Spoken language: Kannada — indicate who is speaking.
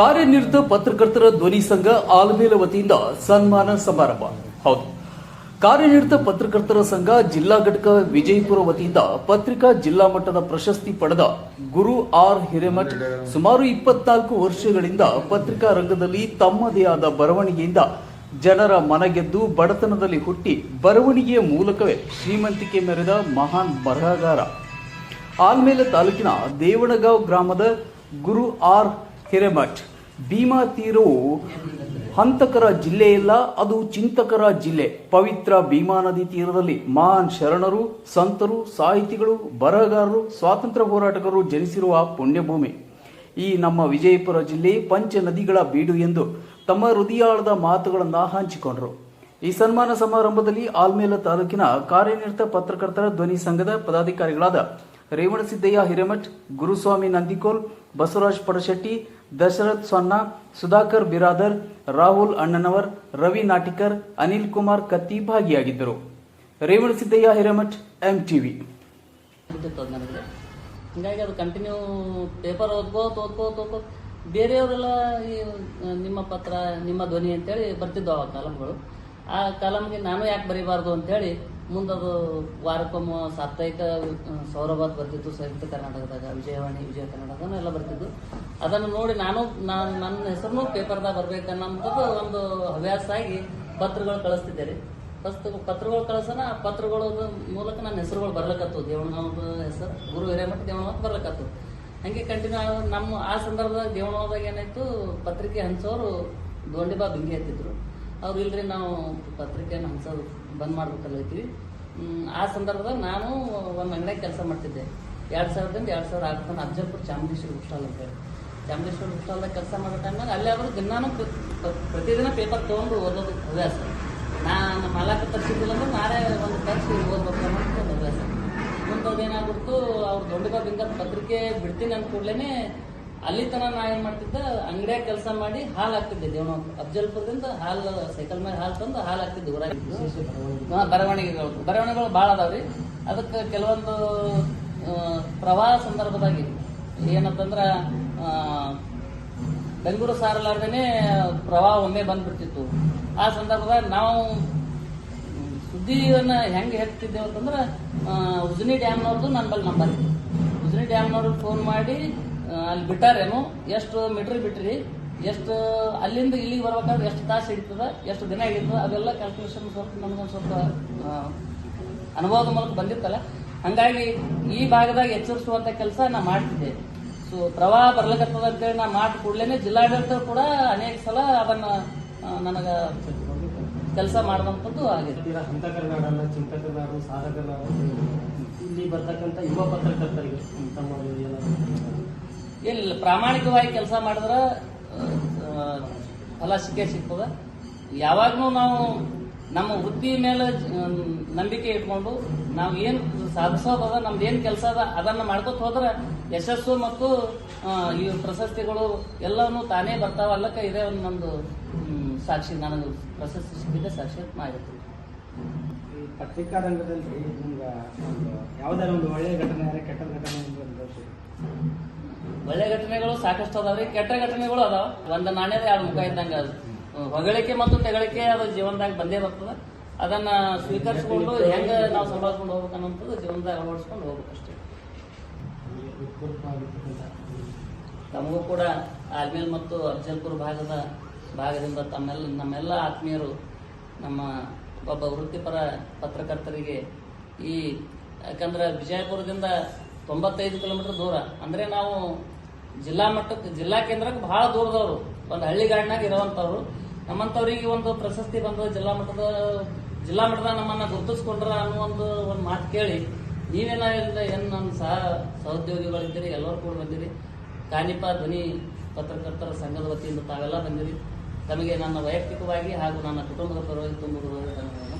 Speaker 1: ಕಾರ್ಯನಿರತ ಪತ್ರಕರ್ತರ ಧ್ವನಿ ಸಂಘ ಆಲಮೇಲ ವತಿಯಿಂದ ಸನ್ಮಾನ ಸಮಾರಂಭ. ಹೌದು. ಕಾರ್ಯನಿರತ ಪತ್ರಕರ್ತರ ಸಂಘ ಜಿಲ್ಲಾ ಘಟಕ ವಿಜಯಪುರ ವತಿಯಿಂದ ಪತ್ರಿಕಾ ಜಿಲ್ಲಾ ಮಟ್ಟದ ಪ್ರಶಸ್ತಿ ಪಡೆದ ಗುರು ಆರ್ ಹಿರೇಮಠ್ ಸುಮಾರು ಇಪ್ಪತ್ನಾಲ್ಕು ವರ್ಷಗಳಿಂದ ಪತ್ರಿಕಾ ರಂಗದಲ್ಲಿ ತಮ್ಮದೇ ಆದ ಬರವಣಿಗೆಯಿಂದ ಜನರ ಮನಗೆದ್ದು ಬಡತನದಲ್ಲಿ ಹುಟ್ಟಿ ಬರವಣಿಗೆಯ ಮೂಲಕವೇ ಶ್ರೀಮಂತಿಕೆ ಮೆರೆದ ಮಹಾನ್ ಬರಹಗಾರ. ಆಲ್ಮೇಲ ತಾಲೂಕಿನ ದೇವಣಗಾಂವ್ ಗ್ರಾಮದ ಗುರು ಆರ್ ಹಿರೇಮಠ್ ಭೀಮಾ ತೀರವು ಹಂತಕರ ಜಿಲ್ಲೆಯಲ್ಲ ಅದು ಚಿಂತಕರ ಜಿಲ್ಲೆ. ಪವಿತ್ರ ಭೀಮಾ ನದಿ ತೀರದಲ್ಲಿ ಮಹಾನ್ ಶರಣರು, ಸಂತರು, ಸಾಹಿತಿಗಳು, ಬರಹಗಾರರು, ಸ್ವಾತಂತ್ರ್ಯ ಹೋರಾಟಗಾರರು ಜನಿಸಿರುವ ಪುಣ್ಯಭೂಮಿ. ಈ ನಮ್ಮ ವಿಜಯಪುರ ಜಿಲ್ಲೆ ಪಂಚ ನದಿಗಳ ಬೀಡು ಎಂದು ತಮ್ಮ ಹೃದಯಾಳದ ಮಾತುಗಳನ್ನು ಹಂಚಿಕೊಂಡರು. ಈ ಸನ್ಮಾನ ಸಮಾರಂಭದಲ್ಲಿ ಆಲ್ಮೇಲ ತಾಲೂಕಿನ ಕಾರ್ಯನಿರತ ಪತ್ರಕರ್ತರ ಧ್ವನಿ ಸಂಘದ ಪದಾಧಿಕಾರಿಗಳಾದ ರೇವಣಸಿದ್ದಯ್ಯ ಹಿರೇಮಠ್, ಗುರುಸ್ವಾಮಿ ನಂದಿಕೋಲ್, ಬಸವರಾಜ್ ಪಡಶೆಟ್ಟಿ ದಶರಥ್ ಸೊನ್ನ, ಸುಧಾಕರ್ ಬಿರಾದರ್, ರಾಹುಲ್ ಅಣ್ಣನವರ್, ರವಿ ನಾಟಿಕರ್, ಅನಿಲ್ ಕುಮಾರ್ ಕತ್ತಿ ಭಾಗಿಯಾಗಿದ್ದರು. ರೇವಣಸಿದ್ದಯ್ಯ ಹಿರೇಮಠ್
Speaker 2: ಎಂ ಟಿವಿ ಹಿಂಗಾಗಿ ಅದು ಕಂಟಿನ್ಯೂ ಪೇಪರ್ ಓದ್ಕೋತ ಓದ್ಕೋತ ಓದ್ಕೋತ ಬೇರೆಯವರೆಲ್ಲ ಈ, ನಿಮ್ಮ ಪತ್ರ, ನಿಮ್ಮ ಧ್ವನಿ ಅಂತೇಳಿ ಬರ್ತಿದ್ದವು ಆ ಕಾಲಮ್ಗಳು ಆ ಕಾಲಮ್ಗೆ ನಾನು ಯಾಕೆ ಬರೀಬಾರ್ದು ಅಂತೇಳಿ ಮುಂದದು ವಾರಕ್ಕೊಮ್ಮೆ ಸಾಪ್ತಾಹಿಕ ಸೌರಭಾತ್ ಬರ್ತಿತ್ತು, ಸಂಯುಕ್ತ ಕರ್ನಾಟಕದಾಗ, ವಿಜಯವಾಣಿ, ವಿಜಯ ಕರ್ನಾಟಕ ಎಲ್ಲ ಬರ್ತಿದ್ದು. ಅದನ್ನು ನೋಡಿ ನಾನು ನಾನು ನನ್ನ ಹೆಸರನ್ನು ಪೇಪರ್ದಾಗ ಬರ್ಬೇಕನ್ನೋಂಥದ್ದು ಒಂದು ಹವ್ಯಾಸ ಆಗಿ ಪತ್ರಗಳು ಕಳಿಸ್ತಿದ್ದೆ ರೀ ಫಸ್ಟ್ ಪತ್ರಗಳು ಕಳ್ಸೋಣ, ಆ ಪತ್ರಗಳ ಮೂಲಕ ನನ್ನ ಹೆಸರುಗಳು ಬರ್ಲಕತ್ತು ದೇವಣ್ಣವ್ರ ಹೆಸರು, ಗುರು ಹಿರೇಮಠ ದೇವಣ್ಣ ಬರ್ಲಕತ್ತು ಹಂಗೆ ಕಂಟಿನ್ಯೂ ನಮ್ಮ, ಆ ಸಂದರ್ಭದಾಗ ದೇವಣ್ಣದಾಗ ಏನಾಯ್ತು, ಪತ್ರಿಕೆ ಹಂಚೋರು ದೊಂಡಿಬಾ ಬಿಂಗಿ ಹತ್ತಿದ್ರು. ಅವ್ರು ಇಲ್ರಿ ನಾವು ಪತ್ರಿಕೆಯನ್ನು ಹಂಚೋದು ಬಂದ್ ಮಾಡ್ಬೇಕಲ್ಲೈತಿವಿ ಹ್ಮ್, ಆ ಸಂದರ್ಭದಾಗ ನಾನು ಒಂದು ಅಂಗಡಿಯಾಗ ಕೆಲಸ ಮಾಡ್ತಿದ್ದೆ. ಎರಡು ಸಾವಿರದಿಂದ ಎರಡು ಸಾವಿರ ಆಗ್ತಾನೆ ಅಫಜಲ್ಪುರ ಚಾಮುಂಡೇಶ್ವರಿ ಬುಕ್ ಸ್ಟಾಲ್ ಅಂತೇಳಿ ಚಾಮುಂಡೇಶ್ವರಿ ಸ್ಟಾಲ್ದಾಗ ಕೆಲಸ ಮಾಡೋ ಟೈಮ್ನಾಗ ಅಲ್ಲಿ ಅವರು ದಿನಾನು ಪ್ರ- ಪ್ರ- ಪ್ರತಿದಿನ ಪೇಪರ್ ತೊಗೊಂಡು ಓದೋದು ಹವ್ಯಾಸ ನಾನು ಮಾಲಕ ತರಿಸಿದ್ದಿಲ್ಲ ಅಂದ್ರೆ ನಾಳೆ ಒಂದು ತರಿಸಿ ಓದ್ಬೇಕು ಅನ್ನೋದು ಒಂದು ಹವ್ಯಾಸ ಮುಂದವ್ರು ಏನಾಗ್ಬಿಡ್ತು ಅವ್ರು ದೊಡ್ಡ ಬಿಂಗತ್ ಪತ್ರಿಕೆ ಬಿಡ್ತೀನಿ ಅಂದ ಕೂಡ್ಲೇನೆ ಅಲ್ಲಿ ತನ ನಾ ಏನ್ ಮಾಡ್ತಿದ್ದೆ ಅಂಗಡಿಯಾಗ ಕೆಲಸ ಮಾಡಿ ಹಾಲು ಹಾಕ್ತಿದ್ದೆ. ದೇವನ ಅಫ್ಜಲ್ಪುರದಿಂದ ಹಾಲು ಸೈಕಲ್ ಮೇಲೆ ಹಾಲು ತಂದು ಹಾಲು ಹಾಕ್ತಿದ್ದೆ ಊರಾಗ. ಬರವಣಿಗೆಗಳು. ಬರವಣಿಗೆಗಳು ಭಾಳ ಅದಾವ್ರಿ. ಅದಕ್ಕೆ ಕೆಲವೊಂದು ಪ್ರವಾಹ ಸಂದರ್ಭದಾಗಿ ಏನಂತಂದ್ರ ಬೆಂಗಳೂರು ಸಾರಲಾರ್ದೇನೆ ಪ್ರವಾಹ ಒಮ್ಮೆ ಬಂದ್ಬಿಡ್ತಿತ್ತು. ಆ ಸಂದರ್ಭದಾಗ ನಾವು ಸುದ್ದಿಯನ್ನ ಹೆಂಗೆ ಹೆಕ್ತಿದ್ದೇವಂತಂದ್ರ ಅಂತಂದ್ರೆ ಉಜನಿ ಡ್ಯಾಮ್ನವ್ರದ್ದು ನನ್ನ ಬಳಿ ನಂಬರ್ ಉಜನಿ ಡ್ಯಾಮ್ನವ್ರಿಗೆ ಫೋನ್ ಮಾಡಿ ಅಲ್ಲಿ ಬಿಟ್ಟಾರೇನು? ಎಷ್ಟು ಮೀಟ್ರ್ ಬಿಟ್ರಿ? ಎಷ್ಟು ಅಲ್ಲಿಂದ ಇಲ್ಲಿಗೆ ಬರ್ಬೇಕಾದ್ರೆ ಎಷ್ಟು ತಾಸು ಹಿಡಿತದ? ಎಷ್ಟು ದಿನ ಹಿಡಿತದ? ಅದೆಲ್ಲ ಕ್ಯಾಲ್ಕುಲೇಷನ್ ಸ್ವಲ್ಪ ನಮ್ಗೊಂದು ಸ್ವಲ್ಪ ಅನುಭವದ ಮೂಲಕ ಬಂದಿತ್ತಲ್ಲ? ಹಂಗಾಗಿ ಈ ಭಾಗದಾಗ ಎಚ್ಚರಿಸುವಂತ ಕೆಲಸ ನಾ ಮಾಡ್ತಿದ್ದೆ. ಸೊ ಪ್ರವಾಹ ಬರ್ಲಿಕತ್ತದ ಅಂತೇಳಿ ನಾ ಮಾಡಿ ಕೂಡಲೇ ಜಿಲ್ಲಾಡಳಿತ ಕೂಡ ಅನೇಕ ಸಲ ಅದನ್ನ ನನಗೆ ಕೆಲಸ ಮಾಡುವಂತದ್ದು ಆಗಿದೆ
Speaker 3: ತೀರ ಹಂತಕರನಾಡಲ್ಲ ಚಿಂತಕರಾರು ಸಾಧಕರಾರು ಇಲ್ಲಿ ಬರ್ತಕ್ಕಂಥ ಯುವ ಪತ್ರಕರ್ತರಿಗೆ ತಮ್ಮ
Speaker 2: ಏನಿಲ್ಲ ಪ್ರಾಮಾಣಿಕವಾಗಿ ಕೆಲಸ ಮಾಡಿದ್ರ ಫಲ ಸಿಕ್ಕೇ ಸಿಗ್ತದ ಯಾವಾಗಲೂ ನಾವು ನಮ್ಮ ವೃತ್ತಿ ಮೇಲೆ ನಂಬಿಕೆ ಇಟ್ಕೊಂಡು ನಾವು ಏನ್ ಸಾಧಿಸೋದದ, ನಮ್ದು ಏನ್ ಕೆಲಸ ಅದ, ಅದನ್ನ ಮಾಡ್ಕೊತ ಹೋದ್ರೆ ಯಶಸ್ಸು ಮತ್ತು ಈ ಪ್ರಶಸ್ತಿಗಳು ಎಲ್ಲವೂ ತಾನೇ ಬರ್ತಾವ ಅಲ್ಲಕ ಇದೇ ಒಂದು ಸಾಕ್ಷಿ ನನಗೆ ಪ್ರಶಸ್ತಿ ಸಿಕ್ಕಿದೆ ಸಾಕ್ಷಿ
Speaker 3: ಈ ಪತ್ರಿಕಾ ರಂಗದಲ್ಲಿ ನಿಮ್ಗೆ ಒಂದು ಯಾವ್ದಾರ ಒಂದು ಒಳ್ಳೆಯ ಘಟನೆ ಕೆಟ್ಟ ಘಟನೆ?
Speaker 2: ಒಳ್ಳೆ ಘಟನೆಗಳು ಸಾಕಷ್ಟು ಅದಾವ್ರಿ ಕೆಟ್ಟ ಘಟನೆಗಳು ಅದಾವ. ಒಂದು ನಾಣ್ಯದ ಎರಡು ಮುಖ ಇದ್ದಂಗ ಅದು. ಹೊಗಳಿಕೆ ಮತ್ತು ತೆಗಳಿಕೆ ಅದು ಜೀವನದಾಗ ಬಂದೇ ಬರ್ತದ. ಅದನ್ನ ಸ್ವೀಕರಿಸಿಕೊಂಡು ಹೆಂಗ ನಾವು ಸಂಭಾಳಿಸ್ಕೊಂಡು ಹೋಗ್ಬೇಕು ಅನ್ನೋದು ಜೀವನದಾಗ ಅಳವಡಿಸ್ಕೊಂಡು
Speaker 3: ಹೋಗ್ಬೇಕು ಅಷ್ಟೇ.
Speaker 2: ತಮಗೂ ಕೂಡ ಆಲ್ಮೇಲ್ ಮತ್ತು ಅಫಜಲ್ಪುರ್ ಭಾಗದ ಭಾಗದಿಂದ ತಮ್ಮೆಲ್ಲ ನಮ್ಮೆಲ್ಲ ಆತ್ಮೀಯರು ನಮ್ಮ ಒಬ್ಬ ವೃತ್ತಿಪರ ಪತ್ರಕರ್ತರಿಗೆ ಈ ಯಾಕಂದ್ರೆ ವಿಜಯಪುರದಿಂದ ತೊಂಬತ್ತೈದು ಕಿಲೋಮೀಟರ್ ದೂರ. ಅಂದ್ರೆ ನಾವು ಜಿಲ್ಲಾ ಮಟ್ಟಕ್ಕೆ ಜಿಲ್ಲಾ ಕೇಂದ್ರಕ್ಕೆ ಬಹಳ ದೂರದವರು. ಒಂದು ಹಳ್ಳಿಗಾಡಿನಾಗ ಇರುವಂತವ್ರು ನಮ್ಮಂತವ್ರಿಗೆ ಒಂದು ಪ್ರಶಸ್ತಿ ಬಂದ ಜಿಲ್ಲಾ ಮಟ್ಟದ ಜಿಲ್ಲಾ ಮಟ್ಟದ ನಮ್ಮನ್ನ ಗುರುತಿಸ್ಕೊಂಡ್ರ ಅನ್ನೋ ಒಂದು ಒಂದು ಮಾತು ಕೇಳಿ, ನೀವೇನ ಏನು ನಮ್ಮ ಸಹ ಸಹೋದ್ಯೋಗಿಗಳಿದ್ದೀರಿ ಎಲ್ಲರೂ ಕೂಡ ಬಂದಿರಿ. ಕಾನಿಪ ಧ್ವನಿ ಪತ್ರಕರ್ತರ ಸಂಘದ ವತಿಯಿಂದ ತಾವೆಲ್ಲ ಬಂದಿರಿ. ತಮಗೆ ನನ್ನ ವೈಯಕ್ತಿಕವಾಗಿ ಹಾಗೂ ನನ್ನ ಕುಟುಂಬದ ಪರವಾಗಿ ತುಂಬ ಧನ್ಯವಾದ